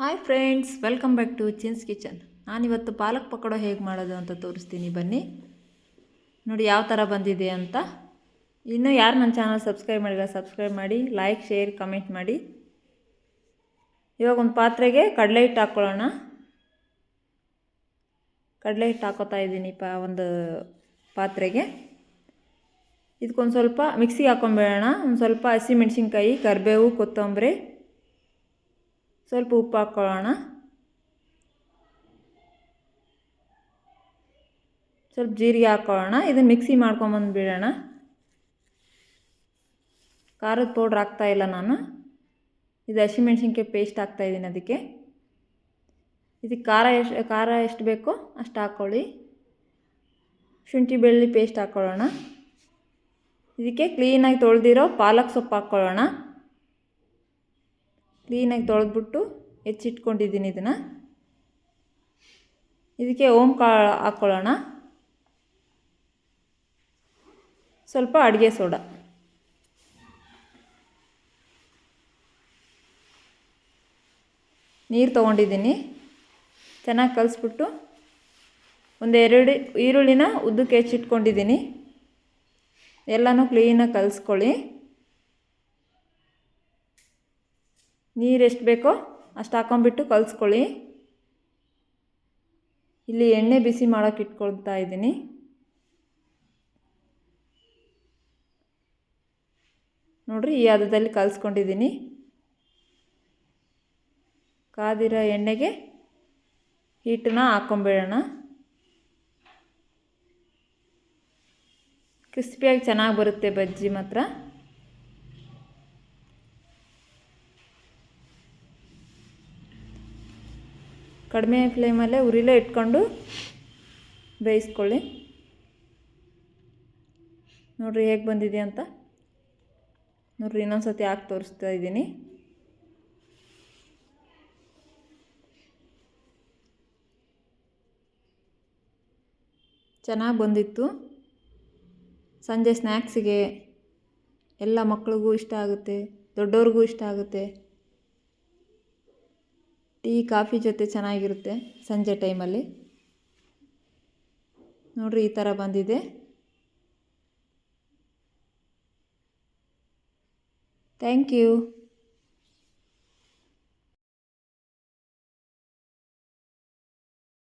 Hi friends welcome back to Chin's kitchen ನಾನಿವತ್ತು ಪಾಲಕ್ ಪಕೋಡ ಹೇಗೆ ಮಾಡೋದು ಅಂತ ತೋರಿಸ್ತೀನಿ, ಬನ್ನಿ. ನೋಡಿ ಯಾವ ಥರ ಬಂದಿದೆ ಅಂತ. ಇನ್ನೂ ಯಾರು ನನ್ನ ಚಾನಲ್ ಸಬ್ಸ್ಕ್ರೈಬ್ ಮಾಡಿಲ್ಲ ಸಬ್ಸ್ಕ್ರೈಬ್ ಮಾಡಿ ಲೈಕ್ ಶೇರ್ ಕಮೆಂಟ್ ಮಾಡಿ. ಇವಾಗ ಒಂದು ಪಾತ್ರೆಗೆ ಕಡಲೆ ಹಿಟ್ಟು ಹಾಕ್ಕೊಳ್ಳೋಣ ಕಡಲೆ ಹಿಟ್ಟು ಹಾಕೋತಾ ಇದ್ದೀನಿ ಪ ಒಂದು ಪಾತ್ರೆಗೆ. ಇದಕ್ಕೊಂದು ಸ್ವಲ್ಪ ಮಿಕ್ಸಿಗೆ ಹಾಕೊಂಬೇಡೋಣ ಒಂದು ಸ್ವಲ್ಪ ಹಸಿಮೆಣ್ಸಿನ್ಕಾಯಿ, ಕರಿಬೇವು, ಕೊತ್ತಂಬರಿ. ಸ್ವಲ್ಪ ಉಪ್ಪು ಹಾಕ್ಕೊಳ್ಳೋಣ ಸ್ವಲ್ಪ ಜೀರಿಗೆ ಹಾಕ್ಕೊಳ್ಳೋಣ ಇದನ್ನು ಮಿಕ್ಸಿ ಮಾಡ್ಕೊಂಬಂದುಬಿಡೋಣ ಖಾರದ ಪೌಡ್ರ್ ಹಾಕ್ತಾಯಿಲ್ಲ ನಾನು. ಇದು ಹಸಿಮೆಣ್ಸಿನ್ಕಾಯಿ ಪೇಸ್ಟ್ ಹಾಕ್ತಾಯಿದ್ದೀನಿ ಅದಕ್ಕೆ. ಇದಕ್ಕೆ ಖಾರ ಎಷ್ಟು ಖಾರ ಎಷ್ಟು ಬೇಕೋ ಅಷ್ಟು ಹಾಕ್ಕೊಳ್ಳಿ. ಶುಂಠಿ ಬೆಳ್ಳಿ ಪೇಸ್ಟ್ ಹಾಕ್ಕೊಳ್ಳೋಣ. ಇದಕ್ಕೆ ಕ್ಲೀನಾಗಿ ತೊಳೆದಿರೋ ಪಾಲಕ್ ಸೊಪ್ಪು ಹಾಕ್ಕೊಳ್ಳೋಣ. ಕ್ಲೀನಾಗಿ ತೊಳೆದ್ಬಿಟ್ಟು ಹೆಚ್ಚಿಟ್ಕೊಂಡಿದ್ದೀನಿ ಇದನ್ನು. ಇದಕ್ಕೆ ಓಮ್ ಕಾ ಹಾಕ್ಕೊಳ್ಳೋಣ ಸ್ವಲ್ಪ ಅಡುಗೆ ಸೋಡಾ. ನೀರು ತೊಗೊಂಡಿದ್ದೀನಿ. ಚೆನ್ನಾಗಿ ಕಲಿಸ್ಬಿಟ್ಟು ಒಂದೆರಡು ಈರುಳ್ಳಿನ ಉದ್ದಕ್ಕೆ ಹೆಚ್ಚಿಟ್ಕೊಂಡಿದ್ದೀನಿ. ಎಲ್ಲನೂ ಕ್ಲೀನಾಗಿ ಕಲಿಸ್ಕೊಳ್ಳಿ. ನೀರು ಎಷ್ಟು ಬೇಕೋ ಅಷ್ಟು ಹಾಕೊಂಬಿಟ್ಟು ಕಲಿಸ್ಕೊಳ್ಳಿ. ಇಲ್ಲಿ ಎಣ್ಣೆ ಬಿಸಿ ಮಾಡೋಕೆ ಇಟ್ಕೊಳ್ತಾ ಇದ್ದೀನಿ. ನೋಡಿರಿ ಈ ಹದದಲ್ಲಿ ಕಲಿಸ್ಕೊಂಡಿದ್ದೀನಿ. ಕಾದಿರೋ ಎಣ್ಣೆಗೆ ಹಿಟ್ಟನ್ನ ಹಾಕೊಂಬಿಡೋಣ. ಕ್ರಿಸ್ಪಿಯಾಗಿ ಚೆನ್ನಾಗಿ ಬರುತ್ತೆ ಬಜ್ಜಿ ಮಾತ್ರ. ಕಡಿಮೆ ಫ್ಲೇಮಲ್ಲೇ ಉರಿಲೇ ಇಟ್ಕೊಂಡು ಬೇಯಿಸ್ಕೊಳ್ಳಿ. ನೋಡಿರಿ ಹೇಗೆ ಬಂದಿದೆ ಅಂತ. ನೋಡ್ರಿ ಇನ್ನೊಂದು ಸತಿ ಹಾಕಿ ತೋರಿಸ್ತಾ ಇದ್ದೀನಿ. ಚೆನ್ನಾಗಿ ಬಂದಿತ್ತು. ಸಂಜೆ ಸ್ನ್ಯಾಕ್ಸಿಗೆ ಎಲ್ಲ ಮಕ್ಳಿಗೂ ಇಷ್ಟ ಆಗುತ್ತೆ, ದೊಡ್ಡವ್ರಿಗೂ ಇಷ್ಟ ಆಗುತ್ತೆ. ಟೀ ಕಾಫಿ ಜೊತೆ ಚೆನ್ನಾಗಿರುತ್ತೆ ಸಂಜೆ ಟೈಮಲ್ಲಿ. ನೋಡಿರಿ ಈ ಥರ ಬಂದಿದೆ. Thank you.